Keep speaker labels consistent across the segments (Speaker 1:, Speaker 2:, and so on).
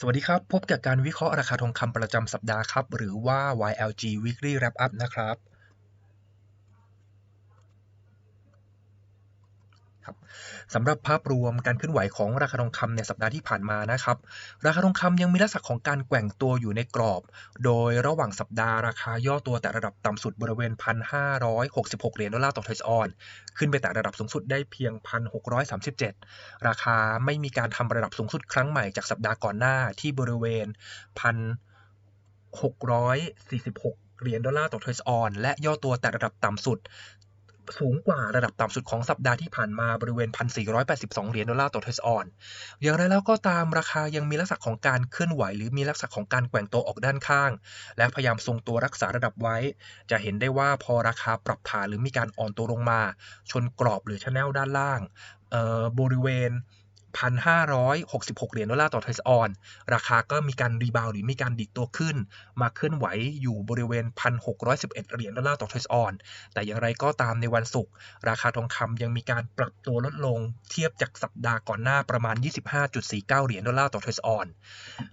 Speaker 1: สวัสดีครับ พบกับการวิเคราะห์ราคาทองคำประจำสัปดาห์ครับ หรือว่า YLG Weekly Wrap Up นะครับ ครับสำหรับภาพรวมการเคลื่อนไหวของราคาทองคำในสัปดาห์ที่ผ่านมานะครับ ราคาทองคำยังมีลักษณะของการแกว่งตัวอยู่ในกรอบ โดยระหว่างสัปดาห์ราคาย่อตัวแต่ระดับต่ำสุดบริเวณ 1,566 เหรียญดอลลาร์ต่อทอยส์ออน ขึ้นไปแต่ระดับสูงสุดได้เพียง 1,637 ราคาไม่มีการทำระดับสูงสุดครั้งใหม่จากสัปดาห์ก่อนหน้าที่บริเวณ 1,646เหรียญดอลลาร์ต่อทอยส์ออน และย่อตัวแต่ระดับต่ำสุด สูงกว่าระดับต่ำสุดของสัปดาห์ที่ผ่านมาบริเวณ 1,482 เหรียญดอลลาร์ต่อทสออน อย่างไรแล้วก็ตามราคายังมีลักษณะของการเคลื่อนไหว หรือมีลักษณะของการแกว่งตัวออกด้านข้าง และพยายามทรงตัวรักษาระดับไว้ จะเห็นได้ว่าพอราคาปรับฐานหรือมีการอ่อนตัวลงมา ชนกรอบหรือชแนลด้านล่างบริเวณ 1,566 เหรียญดอลลาร์ต่อทสออน ราคาก็มีการรีบาวหรือมีการดิดตัวขึ้น มาเคลื่อนไหวอยู่บริเวณ 1,611 เหรียญดอลลาร์ต่อทสออน แต่อย่างไรก็ตามในวันศุกร์ราคาทองคำยังมีการปรับตัวลดลง เทียบจากสัปดาห์ก่อนหน้าประมาณ 25.49 เหรียญดอลลาร์ต่อทสออน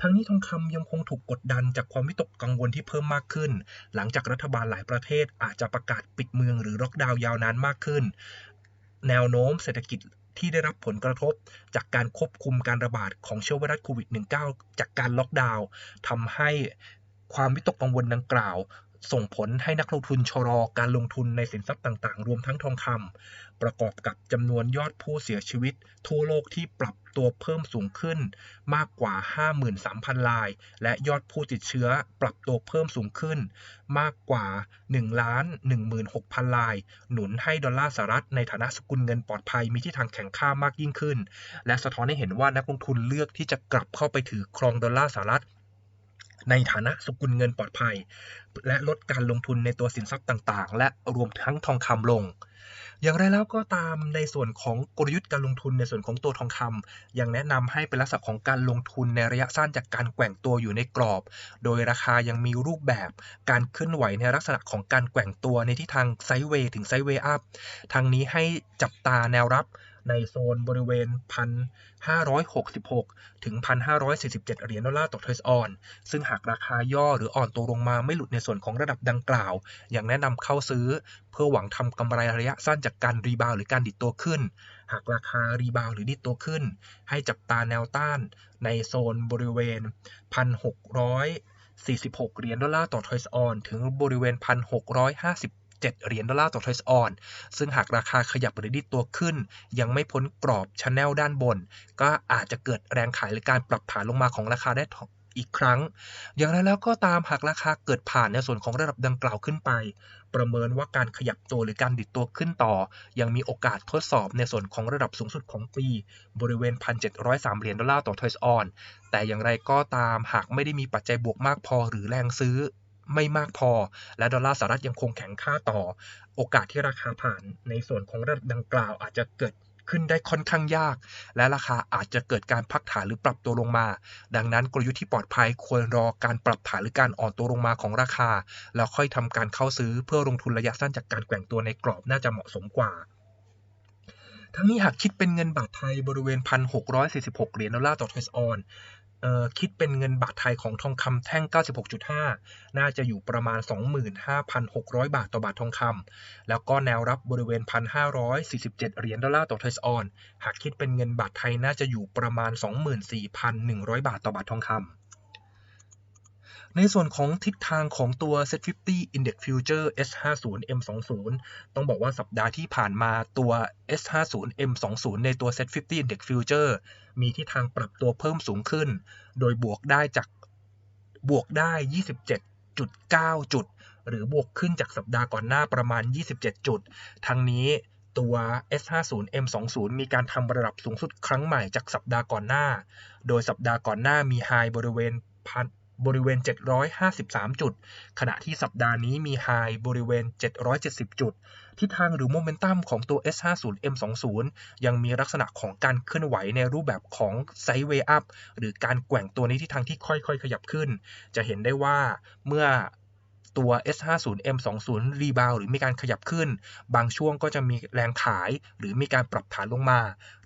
Speaker 1: ทั้งนี้ทองคำยังคงถูกกดดันจากความวิตกกังวลที่เพิ่มมากขึ้น หลังจากรัฐบาลหลายประเทศอาจจะประกาศปิดเมืองหรือล็อกดาวน์ยาวนานมากขึ้น แนวโน้มเศรษฐกิจ ที่ได้รับผลกระทบ จากการควบคุมการระบาดของเชื้อไวรัสโควิด -19 จากการล็อกดาวน์ทำให้ความวิตกกังวลดังกล่าว ส่งผลให้นักลงทุนชะลอการลงทุนในสินทรัพย์ต่างๆ รวมทั้งทองคำประกอบกับจำนวนยอดผู้เสียชีวิต ทั่วโลกที่ปรับตัวเพิ่มสูงขึ้นมากกว่า 53,000 ราย และยอดผู้ติดเชื้อปรับตัวเพิ่มสูงขึ้น มากกว่า1ล้าน16,000 ราย หนุนให้ดอลลาร์สหรัฐในฐานะสกุลเงินปลอดภัยมีที่ทางแข็งค่ามากยิ่งขึ้น และสะท้อนให้เห็นว่านักลงทุนเลือกที่จะกลับเข้าไปถือครองดอลลาร์สหรัฐ ในฐานะสกุลเงินปลอดภัย และลดการลงทุนในตัวสินทรัพย์ต่างๆ และรวมทั้งทองคำลง อย่างไรแล้วก็ตามในส่วนของกลยุทธ์การลงทุนในส่วนของตัวทองคำยังแนะนำให้เป็นลักษณะของการลงทุนในระยะสั้นจากการแกว่งตัวอยู่ในกรอบ โดยราคายังมีรูปแบบการเคลื่อนไหวในลักษณะของการแกว่งตัวในทิศทางไซด์เวย์ถึงไซด์เวย์อัพทางนี้ให้จับตาแนวรับ ในโซนบริเวณ 1,566 ถึง 1,547 เหรียญดอลลาร์ต่อเทส์ออน ซึ่งหากราคาย่อหรืออ่อนตัวลงมาไม่หลุดในส่วนของระดับดังกล่าวยังแนะนำเข้าซื้อ เพื่อหวังทำกำไรระยะสั้นจากการรีบาวหรือการดิดตัวขึ้น หากราคารีบาวหรือดิดตัวขึ้น ให้จับตาแนวต้านในโซนบริเวณ 1,646 เหรียญดอลลาร์ต่อทอยส์ออน ถึงบริเวณ 1,650 7 เหรียญดอลลาร์ต่อทอยส์ออน ซึ่งหากราคาขยับหรือดิดตัวขึ้น ยังไม่พ้นกรอบชแนลด้านบน ก็อาจจะเกิดแรงขายหรือการปรับฐานลงมาของราคาได้อีกครั้ง อย่างไรแล้วก็ตามหากราคาเกิดผ่านในส่วนของระดับดังกล่าวขึ้นไป ประเมินว่าการขยับตัวหรือการดิดตัวขึ้นต่อ ยังมีโอกาสทดสอบในส่วนของระดับสูงสุดของปี บริเวณ 1,703 เหรียญดอลลาร์ต่อทอยส์ออน แต่อย่างไรก็ตามหากไม่ได้มีปัจจัยบวกมากพอหรือแรงซื้อ ไม่มากพอ และดอลลาร์สหรัฐยังคงแข็งค่าต่อ โอกาสที่ราคาผ่านในส่วนของระดับดังกล่าวอาจจะเกิดขึ้นได้ค่อนข้างยาก และราคาอาจจะเกิดการพักฐานหรือปรับตัวลงมา ดังนั้นกลยุทธ์ที่ปลอดภัยควรรอการปรับฐานหรือการอ่อนตัวลงมาของราคา แล้วค่อยทำการเข้าซื้อเพื่อลงทุนระยะสั้นจากการแกว่งตัวในกรอบน่าจะเหมาะสมกว่าทั้งนี้หากคิดเป็นเงินบาทไทยบริเวณ 1,646 เหรียญดอลลาร์ต่อทอยส์ออน คิดเป็นเงินบาทไทยของทองคำแท่ง 96.5 น่าจะอยู่ประมาณ 25,600 บาทต่อบาททองคำแล้วก็แนวรับบริเวณ 1,547 เหรียญดอลลาร์ต่อเทส์ออน หากคิดเป็นเงินบาทไทยน่าจะอยู่ประมาณ 24,100 บาทต่อบาททองคำ ในส่วนของทิศทางของตัว Set 50 Index Future S50 M20 ต้องบอกว่าสัปดาห์ที่ผ่านมาตัว S50 M20 ในตัว Set 50 Index Future มีทิศทางปรับตัวเพิ่มสูงขึ้น โดยบวกได้จากบวกได้ 27.9 จุด หรือบวกขึ้นจากสัปดาห์ก่อนหน้าประมาณ 27 จุด ทั้งนี้ตัว S50 M20 มีการทำระดับสูงสุดครั้งใหม่จากสัปดาห์ก่อนหน้า โดยสัปดาห์ก่อนหน้ามีไฮบริเวณพัน บริเวณ 753 จุด ขณะที่สัปดาห์นี้มีไฮบริเวณ 770 จุด ทิศทางหรือโมเมนตัมของตัว S50 M20 ยังมีลักษณะของการเคลื่อนไหวในรูปแบบของไซด์เวย์อัพหรือการแกว่งตัวในทิศทางที่ค่อยๆ ขยับขึ้น จะเห็นได้ว่าเมื่อ ตัว S50 M20 รีบาวหรือมีการขยับขึ้น บางช่วงก็จะมีแรงขายหรือมีการปรับฐานลงมา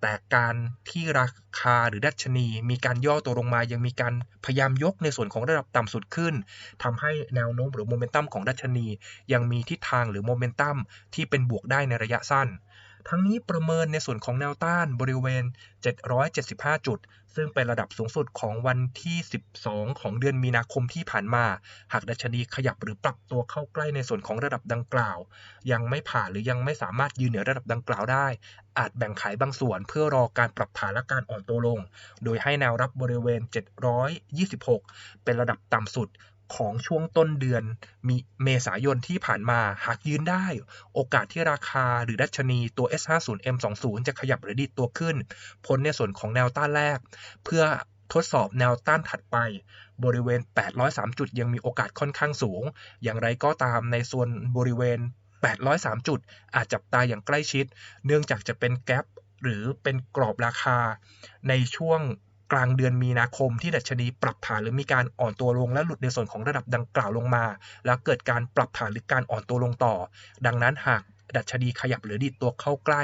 Speaker 1: แต่การที่ราคาหรือดัชนี มีการย่อตัวลงมายังมีการพยายามยกในส่วนของระดับต่ำสุดขึ้นทำให้แนวโน้มหรือโมเมนตัมของดัชนี ยังมีทิศทางหรือโมเมนตัมที่เป็นบวกได้ในระยะสั้น ทั้งนี้ประเมินในส่วนของแนวต้านบริเวณ 775 จุด ซึ่งเป็นระดับสูงสุดของวันที่ 12 ของเดือนมีนาคมที่ผ่านมา หากดัชนีขยับหรือปรับตัวเข้าใกล้ในส่วนของระดับดังกล่าว ยังไม่ผ่านหรือยังไม่สามารถยืนเหนือระดับดังกล่าวได้ อาจแบ่งขายบางส่วนเพื่อรอการปรับฐานและการอ่อนตัวลง โดยให้แนวรับบริเวณ 726 เป็นระดับต่ำสุด ของช่วงต้นเดือนมีเมษายนที่ผ่านมาหากยืนได้ โอกาสที่ราคาหรือดัชนีตัว S50 M20 จะขยับหรือดีดตัวขึ้น พ้นในส่วนของแนวต้านแรก เพื่อทดสอบแนวต้านถัดไป บริเวณ 803 จุดยังมีโอกาสค่อนข้างสูง อย่างไรก็ตามในส่วนบริเวณ 803 จุด อาจจับตาอย่างใกล้ชิด เนื่องจากจะเป็นแกลบหรือเป็นกรอบราคาในช่วง กลางเดือนมีนาคมที่ดัชนีปรับฐานหรือมีการอ่อนตัวลงและหลุดในส่วนของระดับดังกล่าวลงมา แล้วเกิดการปรับฐานหรือการอ่อนตัวลงต่อ ดังนั้นหากดัชนีขยับหรือดีดตัวเข้าใกล้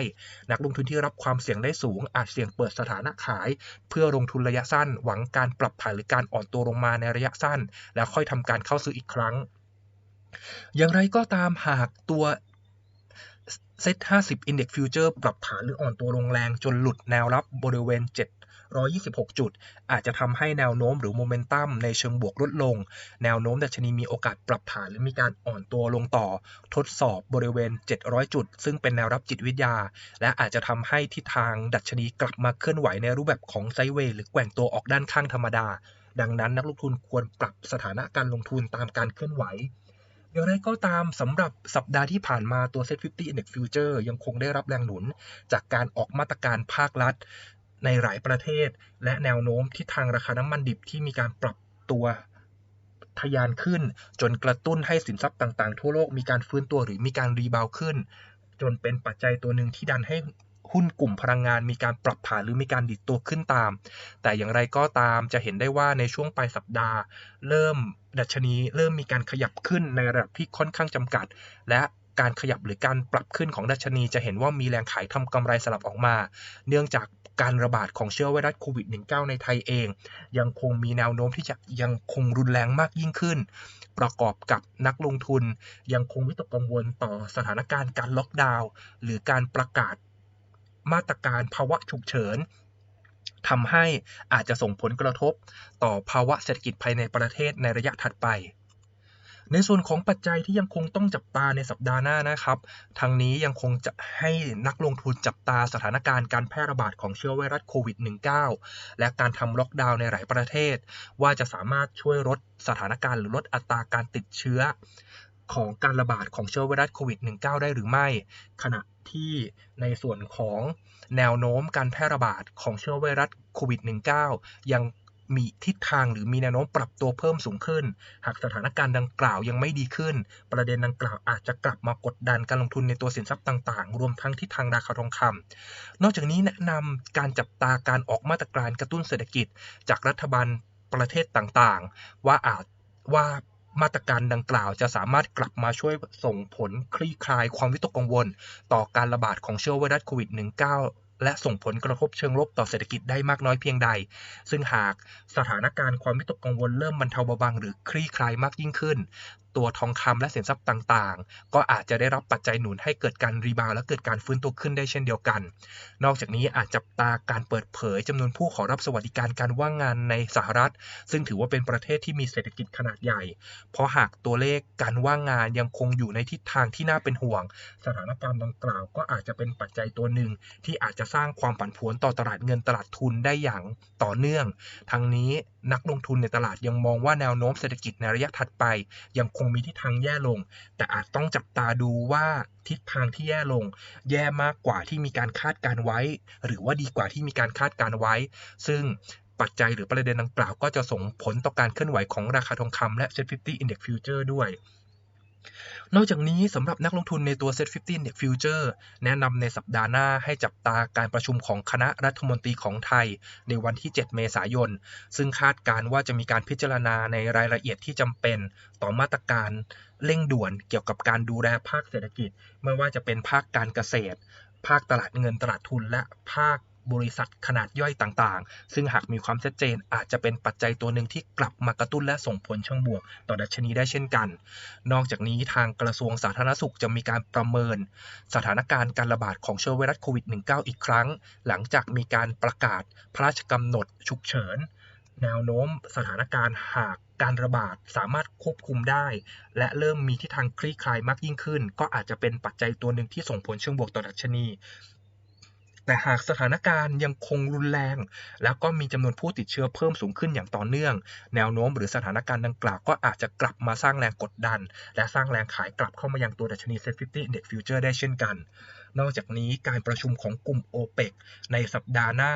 Speaker 1: นักลงทุนที่รับความเสี่ยงได้สูง อาจเสี่ยงเปิดสถานะขาย เพื่อลงทุนระยะสั้น หวังการปรับฐานหรือการอ่อนตัวลงมาในระยะสั้น แล้วค่อยทำการเข้าซื้ออีกครั้ง อย่างไรก็ตามหากตัวเซ็ต50 Index Future ปรับฐานหรืออ่อนตัวลงแรงจนหลุดแนวรับบริเวณ7 126 จุด อาจจะทำให้แนวโน้มหรือโมเมนตัมในเชิงบวกลดลง แนวโน้มดัชนีมีโอกาสปรับฐานหรือมีการอ่อนตัวลงต่อ ทดสอบบริเวณ 700 จุด ซึ่งเป็นแนวรับจิตวิทยา และอาจจะทำให้ทิศทางดัชนีกลับมาเคลื่อนไหวในรูปแบบของไซเวย์หรือแกว่งตัวออกด้านข้างธรรมดา ดังนั้นนักลงทุนควรปรับสถานะการลงทุนตามการเคลื่อนไหวอย่างไรก็ตามสำหรับสัปดาห์ที่ผ่านมาตัว Set 50 Index Future ยังคงได้รับแรงหนุน จากการออกมาตรการภาครัฐ ในหลายประเทศ และแนวโน้มที่ทางราคาน้ำมันดิบที่มีการปรับตัวทะยานขึ้น จนกระตุ้นให้สินทรัพย์ต่างๆ ทั่วโลกมีการฟื้นตัวหรือมีการรีบาวขึ้น จนเป็นปัจจัยตัวหนึ่งที่ดันให้หุ้นกลุ่มพลังงานมีการปรับฐานหรือมีการดิดตัวขึ้นตาม แต่อย่างไรก็ตามจะเห็นได้ว่าในช่วงปลายสัปดาห์ เริ่มดัชนีเริ่มมีการขยับขึ้นในระดับที่ค่อนข้างจำกัด และการขยับหรือการปรับขึ้นของดัชนีจะเห็นว่ามีแรงขายทำกำไรสลับออกมา เนื่องจาก การระบาดของเชื้อไวรัสโควิด -19 ในไทยเอง ยังคงมีแนวโน้มที่จะยังคงรุนแรงมากยิ่งขึ้น ประกอบกับนักลงทุน ยังคงวิตกกังวลต่อสถานการณ์การล็อกดาวน์หรือการประกาศมาตรการภาวะฉุกเฉินทำให้อาจจะส่งผลกระทบต่อภาวะเศรษฐกิจภายในประเทศในระยะถัดไป ในส่วนของปัจจัยที่ยังคงต้องจับตาในสัปดาห์หน้านะครับทางนี้ยังคงจะให้นักลงทุนจับตาสถานการณ์การแพร่ระบาดของเชื้อไวรัสโควิด -19 และการทำล็อกดาวน์ในหลายประเทศ ว่าจะสามารถช่วยลดสถานการณ์หรือลดอัตราการติดเชื้อของการระบาดของเชื้อไวรัสโควิด -19 ได้หรือไม่ ขณะที่ในส่วนของแนวโน้มการแพร่ระบาดของเชื้อไวรัสโควิด -19 ยัง มีทิศทางหรือมีแนวโน้มปรับตัวเพิ่มสูงขึ้น หากสถานการณ์ดังกล่าวยังไม่ดีขึ้น ประเด็นดังกล่าวอาจจะกลับมากดดันการลงทุนในตัวสินทรัพย์ต่างๆ รวมทั้งทิศทางราคาทองคำนอกจากนี้แนะนำการจับตาการออกมาตรการกระตุ้นเศรษฐกิจ จากรัฐบาลประเทศต่างๆ ว่าอาจว่ามาตรการดังกล่าวจะสามารถกลับมาช่วยส่งผลคลี่คลายความวิตกกังวล ต่อการระบาดของเชื้อไวรัสโควิด -19 และส่งผลกระทบเชิงลบต่อเศรษฐกิจได้มากน้อยเพียงใด ซึ่งหากสถานการณ์ความวิตกกังวลเริ่มบรรเทาเบาบางหรือคลี่คลายมากยิ่งขึ้น ตัวทองคำและสินทรัพย์ต่างๆ ก็อาจจะได้รับปัจจัยหนุนให้เกิดการรีบาวและเกิดการฟื้นตัวขึ้นได้เช่นเดียวกัน นอกจากนี้อาจจับตาการเปิดเผยจำนวนผู้ขอรับสวัสดิการการว่างงานในสหรัฐ ซึ่งถือว่าเป็นประเทศที่มีเศรษฐกิจขนาดใหญ่ เพราะหากตัวเลขการว่างงานยังคงอยู่ในทิศทางที่น่าเป็นห่วง สถานการณ์ดังกล่าว ก็อาจจะเป็นปัจจัยตัวหนึ่งที่อาจจะสร้างความผันผวนต่อตลาดเงินตลาดทุนได้อย่างต่อเนื่อง ทั้งนี้นักลงทุนในตลาดยังมองว่าแนวโน้มเศรษฐกิจในระยะถัดไปยังคงมีทิศทางแย่ลง แต่อาจต้องจับตาดูว่าทิศทางที่แย่ลง แย่มากกว่าที่มีการคาดการไว้ หรือว่าดีกว่าที่มีการคาดการไว้ ซึ่งปัจจัยหรือประเด็นดังกล่าวก็จะส่งผลต่อการเคลื่อนไหวของราคาทองคำและ Set 50 Index Future ด้วย นอกจากนี้สำหรับนักลงทุนในตัว Set 50 Index Future แนะนำในสัปดาห์หน้าให้จับตาการประชุมของคณะรัฐมนตรีของไทย ในวันที่ 7 เมษายน ซึ่งคาดการณ์ว่าจะมีการพิจารณาในรายละเอียดที่จำเป็นต่อมาตรการเร่งด่วนเกี่ยวกับการดูแลภาคเศรษฐกิจ ไม่ว่าจะเป็นภาคการเกษตร ภาคตลาดเงินตลาดทุนและภาค บริษัทขนาดย่อยต่างๆ ซึ่งหากมีความชัดเจนอาจจะเป็นปัจจัยตัวหนึ่งที่กลับมากระตุ้นและส่งผลเชิงบวก ต่อดัชนีได้เช่นกัน นอกจากนี้ทางกระทรวงสาธารณสุขจะมีการประเมิน สถานการณ์การระบาดของเชื้อไวรัสโควิด -19 อีกครั้ง หลังจากมีการประกาศพระราชกำหนดฉุกเฉินแนวโน้มสถานการณ์หากการระบาดสามารถควบคุมได้ และเริ่มมีทิศทางคลี่คลายมากยิ่งขึ้น ก็อาจจะเป็นปัจจัยตัวหนึ่งที่ส่งผลเชิงบวกต่อดัชนี แต่หากสถานการณ์ยังคงรุนแรง แล้วก็มีจำนวนผู้ติดเชื้อเพิ่มสูงขึ้นอย่างต่อเนื่อง แนวโน้มหรือสถานการณ์ดังกล่าวก็อาจจะกลับมาสร้างแรงกดดัน และสร้างแรงขายกลับเข้ามายังตัวดัชนี Set 50 Index Future ได้เช่นกัน นอกจากนี้การประชุมของกลุ่ม OPEC ในสัปดาห์หน้า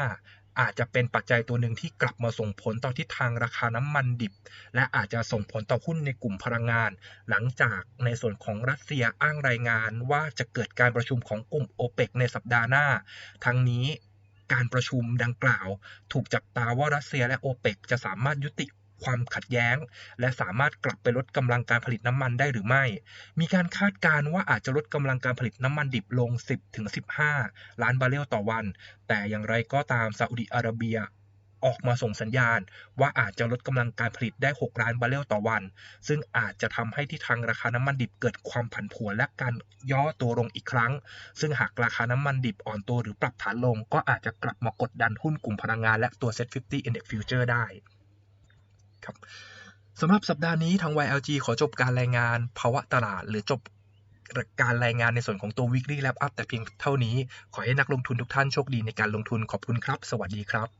Speaker 1: อาจจะเป็นปัจจัยตัวหนึ่งที่กลับมาส่งผลต่อทิศทางราคาน้ำมันดิบ และอาจจะส่งผลต่อหุ้นในกลุ่มพลังงาน หลังจากในส่วนของรัสเซียอ้างรายงานว่าจะเกิดการประชุมของกลุ่มโอเปกในสัปดาห์หน้า ทั้งนี้การประชุมดังกล่าว ถูกจับตาว่ารัสเซียและโอเปกจะสามารถยุติ ความขัดแย้ง และสามารถกลับไปลดกำลังการผลิตน้ำมันได้หรือไม่ มีการคาดการณ์ว่าอาจจะลดกำลังการผลิตน้ำมันดิบลง 10-15 ล้านบาร์เรลต่อวัน แต่อย่างไรก็ตามซาอุดิอาระเบียออกมาส่งสัญญาณ ว่าอาจจะลดกำลังการผลิตได้ 6 ล้านบาร์เรลต่อวัน ซึ่งอาจจะทำให้ที่ทางราคาน้ำมันดิบเกิดความผันผวนและการย่อตัวลงอีกครั้ง ซึ่งหากราคาน้ำมันดิบอ่อนตัวหรือปรับฐานลง ก็อาจจะกลับมากดดันหุ้นกลุ่มพลังงานและตัว Set 50 Index Future ได้ ครับสำหรับสัปดาห์นี้ทาง YLG ขอจบการรายงานภาวะตลาด หรือจบการรายงานในส่วนของตัว Weekly Wrap Up แต่เพียงเท่านี้ ขอให้นักลงทุนทุกท่านโชคดีในการลงทุนขอบคุณครับ สวัสดีครับ